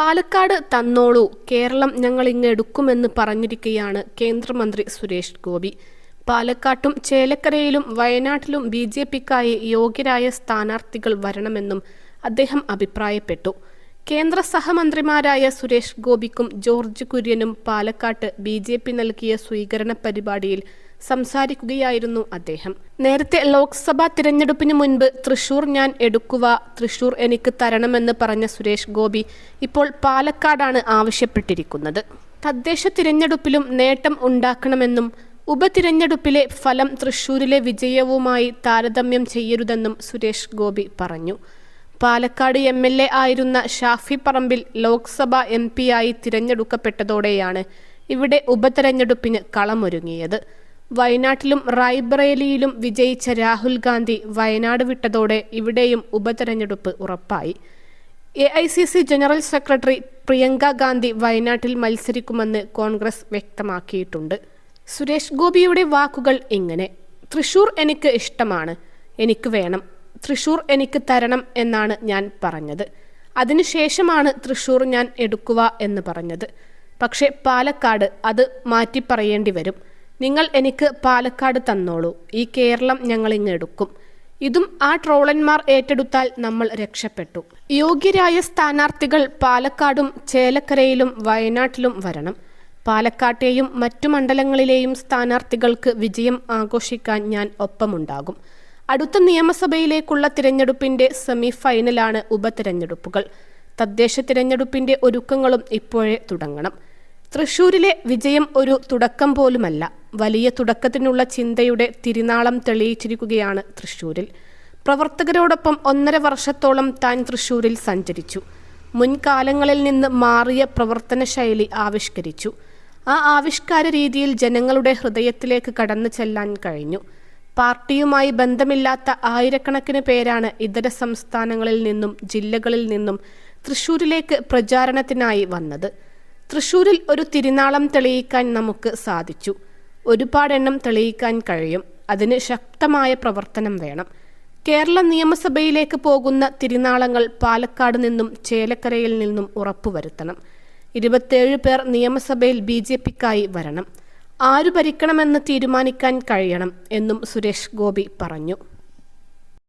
പാലക്കാട് തന്നോളൂ. കേരളം ഞങ്ങൾ ഇങ്ങ് എടുക്കുമെന്ന് പറഞ്ഞിരിക്കുകയാണ് കേന്ദ്രമന്ത്രി സുരേഷ് ഗോപി. പാലക്കാട്ടും ചേലക്കരയിലും വയനാട്ടിലും ബി ജെ പിക്കായി യോഗ്യരായ സ്ഥാനാർത്ഥികൾ വരണമെന്നും അദ്ദേഹം അഭിപ്രായപ്പെട്ടു. കേന്ദ്ര സഹമന്ത്രിമാരായ സുരേഷ് ഗോപിക്കും ജോർജ് കുര്യനും പാലക്കാട്ട് ബി ജെ പി നൽകിയ സ്വീകരണ പരിപാടിയിൽ സംസാരിക്കുകയായിരുന്നു അദ്ദേഹം. നേരത്തെ ലോക്സഭാ തിരഞ്ഞെടുപ്പിന് മുൻപ് തൃശൂർ ഞാൻ എടുക്കുക തൃശൂർ എനിക്ക് തരണമെന്ന് പറഞ്ഞ സുരേഷ് ഗോപി ഇപ്പോൾ പാലക്കാടാണ് ആവശ്യപ്പെട്ടിരിക്കുന്നത്. തദ്ദേശ തിരഞ്ഞെടുപ്പിലും നേട്ടം ഉണ്ടാക്കണമെന്നും ഉപതിരഞ്ഞെടുപ്പിലെ ഫലം തൃശൂരിലെ വിജയവുമായി താരതമ്യം ചെയ്യരുതെന്നും സുരേഷ് ഗോപി പറഞ്ഞു. പാലക്കാട് എം എൽ എ ആയിരുന്ന ഷാഫി പറമ്പിൽ ലോക്സഭ എം പിയായി തിരഞ്ഞെടുക്കപ്പെട്ടതോടെയാണ് ഇവിടെ ഉപതെരഞ്ഞെടുപ്പിന് കളമൊരുങ്ങിയത്. വയനാട്ടിലും റായ്ബറേലിയിലും വിജയിച്ച രാഹുൽ ഗാന്ധി വയനാട് വിട്ടതോടെ ഇവിടെയും ഉപതെരഞ്ഞെടുപ്പ് ഉറപ്പായി. A I C C general secretary Priyanka Gandhi വയനാട്ടിൽ മത്സരിക്കുമെന്ന് കോൺഗ്രസ് വ്യക്തമാക്കിയിട്ടുണ്ട്. സുരേഷ് ഗോപിയുടെ വാക്കുകൾ ഇങ്ങനെ തൃശൂർ എനിക്ക് ഇഷ്ടമാണ് എനിക്ക് വേണം തൃശൂർ എനിക്ക് തരണം എന്നാണ് ഞാൻ പറഞ്ഞത്. അതിനുശേഷമാണ് തൃശൂർ ഞാൻ എടുക്കുക എന്ന് പറഞ്ഞത്. പക്ഷേ പാലക്കാട് അത് മാറ്റി പറയേണ്ടി വരും. നിങ്ങൾ എനിക്ക് പാലക്കാട് തന്നോളൂ. ഈ കേരളം ഞങ്ങൾ ഇങ്ങ് എടുക്കും. ഇതും ആ ട്രോളന്മാർ ഏറ്റെടുത്താൽ നമ്മൾ രക്ഷപ്പെട്ടു. യോഗ്യരായ സ്ഥാനാർത്ഥികൾ പാലക്കാടും ചേലക്കരയിലും വയനാട്ടിലും വരണം. പാലക്കാട്ടെയും മറ്റു മണ്ഡലങ്ങളിലെയും സ്ഥാനാർത്ഥികൾക്ക് വിജയം ആഘോഷിക്കാൻ ഞാൻ ഒപ്പമുണ്ടാകും. അടുത്ത നിയമസഭയിലേക്കുള്ള തിരഞ്ഞെടുപ്പിന്റെ സെമി ഫൈനലാണ് ഉപതിരഞ്ഞെടുപ്പുകൾ. തദ്ദേശ തിരഞ്ഞെടുപ്പിന്റെ ഒരുക്കങ്ങളും ഇപ്പോഴേ തുടങ്ങണം. തൃശൂരിലെ വിജയം ഒരു തുടക്കം പോലുമല്ല. വലിയ തുടക്കത്തിനുള്ള ചിന്തയുടെ തിരുനാളം തെളിയിച്ചിരിക്കുകയാണ് തൃശൂരിൽ. പ്രവർത്തകരോടൊപ്പം ഒന്നര വർഷത്തോളം താൻ തൃശൂരിൽ സഞ്ചരിച്ചു. മുൻകാലങ്ങളിൽ നിന്ന് മാറിയ പ്രവർത്തന ശൈലി ആവിഷ്കരിച്ചു. ആ ആവിഷ്കാര രീതിയിൽ ജനങ്ങളുടെ ഹൃദയത്തിലേക്ക് കടന്നു ചെല്ലാൻ കഴിഞ്ഞു. പാർട്ടിയുമായി ബന്ധമില്ലാത്ത ആയിരക്കണക്കിന് പേരാണ് ഇതര സംസ്ഥാനങ്ങളിൽ നിന്നും ജില്ലകളിൽ നിന്നും തൃശൂരിലേക്ക് പ്രചാരണത്തിനായി വന്നത്. തൃശൂരിൽ ഒരു തിരുനാളം തെളിയിക്കാൻ നമുക്ക് സാധിച്ചു. ഒരുപാടെണ്ണം തെളിയിക്കാൻ കഴിയും. അതിന് ശക്തമായ പ്രവർത്തനം വേണം. കേരള നിയമസഭയിലേക്ക് പോകുന്ന തിരുനാളങ്ങൾ പാലക്കാട് നിന്നും ചേലക്കരയിൽ നിന്നും ഉറപ്പുവരുത്തണം. ഇരുപത്തേഴ് പേർ നിയമസഭയിൽ ബി ജെ പിക്കായി വരണം. ആരു ഭരിക്കണമെന്ന് തീരുമാനിക്കാൻ കഴിയണം എന്നും സുരേഷ് ഗോപി പറഞ്ഞു.